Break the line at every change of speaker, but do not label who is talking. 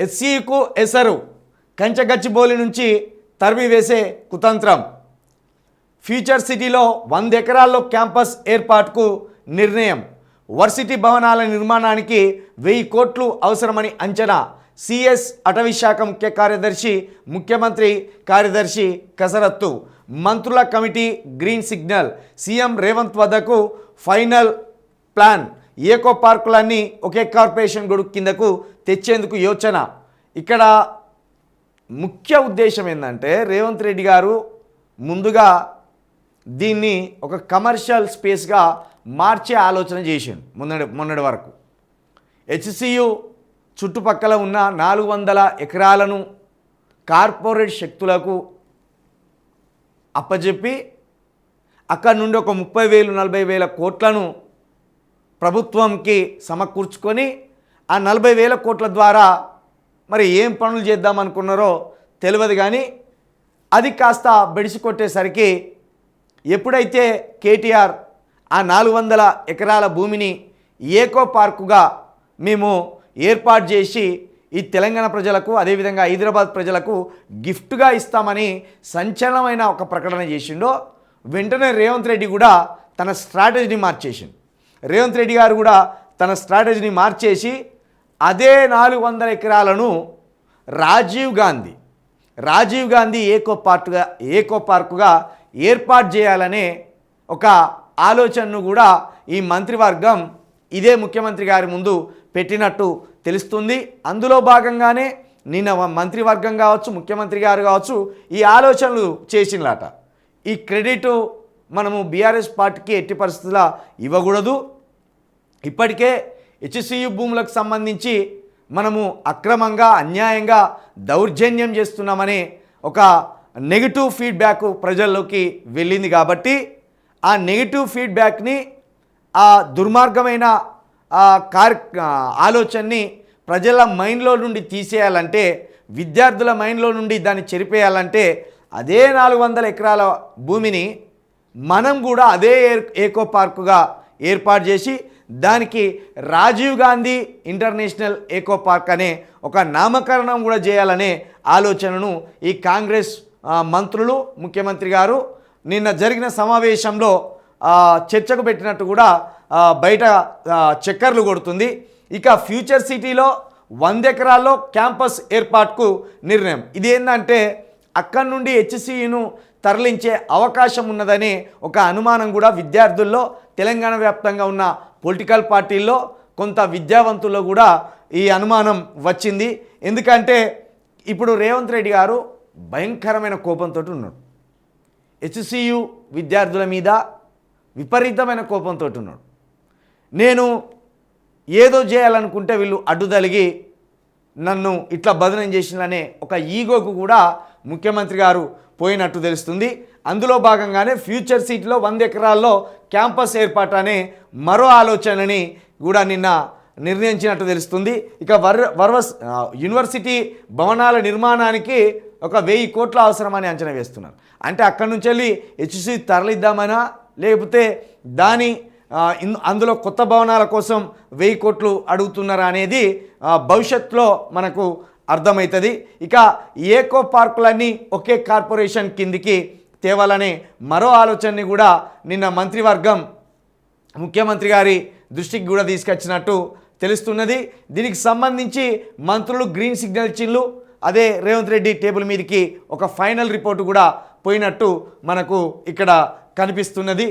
ఎస్సీకు ఎసరు కంచగచ్చిబోలి నుంచి తరిమి వేసే కుతంత్రం. ఫ్యూచర్ సిటీలో వంద ఎకరాల్లో క్యాంపస్ ఏర్పాటుకు నిర్ణయం. వర్సిటీ భవనాల నిర్మాణానికి వెయ్యి కోట్లు అవసరమని అంచనా. సిఎస్ అటవీ శాఖ ముఖ్య కార్యదర్శి ముఖ్యమంత్రి కార్యదర్శి కసరత్తు. మంత్రుల committee green signal. CM Revanth వద్దకు ఫైనల్ ప్లాన్. ఏకో పార్కులన్నీ ఒకే కార్పొరేషన్ గొడుగు కిందకు తెచ్చేందుకు యోచన. ఇక్కడ ముఖ్య ఉద్దేశం ఏంటంటే రేవంత్ రెడ్డి గారు ముందుగా దీన్ని ఒక కమర్షియల్ స్పేస్గా మార్చే ఆలోచన చేసిండు మొన్నటి మొన్నటి వరకు. హెచ్సియు చుట్టుపక్కల ఉన్న నాలుగు వందల ఎకరాలను కార్పొరేట్ శక్తులకు అప్పజెప్పి అక్కడ నుండి ఒక ముప్పై వేలు నలభై వేల కోట్లను ప్రభుత్వంకి సమకూర్చుకొని ఆ నలభై వేల కోట్ల ద్వారా మరి ఏం పనులు చేద్దామనుకున్నారో తెలియదు కానీ అది కాస్త బెడిసి కొట్టేసరికి ఎప్పుడైతే కేటీఆర్ ఆ నాలుగు వందల ఎకరాల భూమిని ఏకో పార్కుగా మేము ఏర్పాటు చేసి ఈ తెలంగాణ ప్రజలకు అదేవిధంగా హైదరాబాద్ ప్రజలకు గిఫ్ట్గా ఇస్తామని సంచలనమైన ఒక ప్రకటన చేసిండో వెంటనే రేవంత్ రెడ్డి కూడా తన స్ట్రాటజీని మార్చేసిండు. రేవంత్ రెడ్డి గారు కూడా తన స్ట్రాటజీని మార్చేసి అదే నాలుగు వందల ఎకరాలను రాజీవ్ గాంధీ రాజీవ్ గాంధీ ఏకో పార్కుగా ఏకో పార్కుగా ఏర్పాటు చేయాలనే ఒక ఆలోచనను కూడా ఈ మంత్రివర్గం ఇదే ముఖ్యమంత్రి గారి ముందు పెట్టినట్టు తెలుస్తుంది. అందులో భాగంగానే నిన్న మంత్రివర్గం కావచ్చు ముఖ్యమంత్రి గారు కావచ్చు ఈ ఆలోచనలు చేసినలాట. ఈ క్రెడిట్ మనము బీఆర్ఎస్ పార్టీకి ఎట్టి పరిస్థితుల ఇవ్వకూడదు. ఇప్పటికే హెచ్సియు భూములకు సంబంధించి మనము అక్రమంగా అన్యాయంగా దౌర్జన్యం చేస్తున్నామని ఒక నెగిటివ్ ఫీడ్బ్యాక్ ప్రజల్లోకి వెళ్ళింది కాబట్టి ఆ నెగిటివ్ ఫీడ్బ్యాక్ని ఆ దుర్మార్గమైన ఆ కార్ ఆలోచనని ప్రజల మైండ్లో నుండి తీసేయాలంటే విద్యార్థుల మైండ్లో నుండి దాన్ని చెరిపేయాలంటే అదే నాలుగు వందల ఎకరాల భూమిని మనం కూడా అదే ఏర్ ఏకో పార్కుగా ఏర్పాటు చేసి దానికి Rajiv Gandhi international eco park అనే ఒక నామకరణం కూడా చేయాలనే ఆలోచనను ఈ కాంగ్రెస్ మంత్రులు ముఖ్యమంత్రి గారు నిన్న జరిగిన సమావేశంలో చర్చకు పెట్టినట్టు కూడా బయట చక్కర్లు కొడుతుంది. ఇక ఫ్యూచర్ సిటీలో వంద ఎకరాల్లో క్యాంపస్ ఏర్పాటుకు నిర్ణయం. ఇది ఏంటంటే అక్కడి నుండి హెచ్సియును తరలించే అవకాశం ఉన్నదనే ఒక అనుమానం కూడా విద్యార్థుల్లో తెలంగాణ వ్యాప్తంగా ఉన్న పొలిటికల్ పార్టీల్లో కొంత విద్యావంతుల్లో కూడా ఈ అనుమానం వచ్చింది. ఎందుకంటే ఇప్పుడు రేవంత్ రెడ్డి గారు భయంకరమైన కోపంతో ఉన్నాడు. హెచ్సియు విద్యార్థుల మీద విపరీతమైన కోపంతో ఉన్నాడు. నేను ఏదో చేయాలనుకుంటే వీళ్ళు అడ్డుదలిగి నన్ను ఇట్లా బదనం చేసిందనే ఒక ఈగోకు కూడా ముఖ్యమంత్రి గారు పోయినట్టు తెలుస్తుంది. అందులో భాగంగానే ఫ్యూచర్ సీట్లో వంద ఎకరాల్లో క్యాంపస్ ఏర్పాటు అనే మరో ఆలోచనని కూడా నిన్న నిర్ణయించినట్టు తెలుస్తుంది. ఇక వర్ వర్వస్ యూనివర్సిటీ భవనాల నిర్మాణానికి ఒక వెయ్యి కోట్ల అవసరమని అంచనా వేస్తున్నారు. అంటే అక్కడి నుంచి వెళ్ళి హెచ్సి తరలిద్దామనా? లేకపోతే దాని ఇన్- అందులో కొత్త భవనాల కోసం వెయ్యి కోట్లు అడుగుతున్నారా అనేది భవిష్యత్తులో మనకు అర్థమవుతుంది. ఇక ఏకో పార్కులన్నీ ఒకే కార్పొరేషన్ కిందికి తేవాలనే మరో ఆలోచనని కూడా నిన్న మంత్రివర్గం ముఖ్యమంత్రి గారి దృష్టికి కూడా తీసుకొచ్చినట్టు తెలుస్తున్నది. దీనికి సంబంధించి మంత్రులు గ్రీన్ సిగ్నల్ ఇచ్చిన్లు అదే రేవంత్ రెడ్డి టేబుల్ మీదకి ఒక ఫైనల్ రిపోర్టు కూడా పోయినట్టు మనకు ఇక్కడ కనిపిస్తున్నది.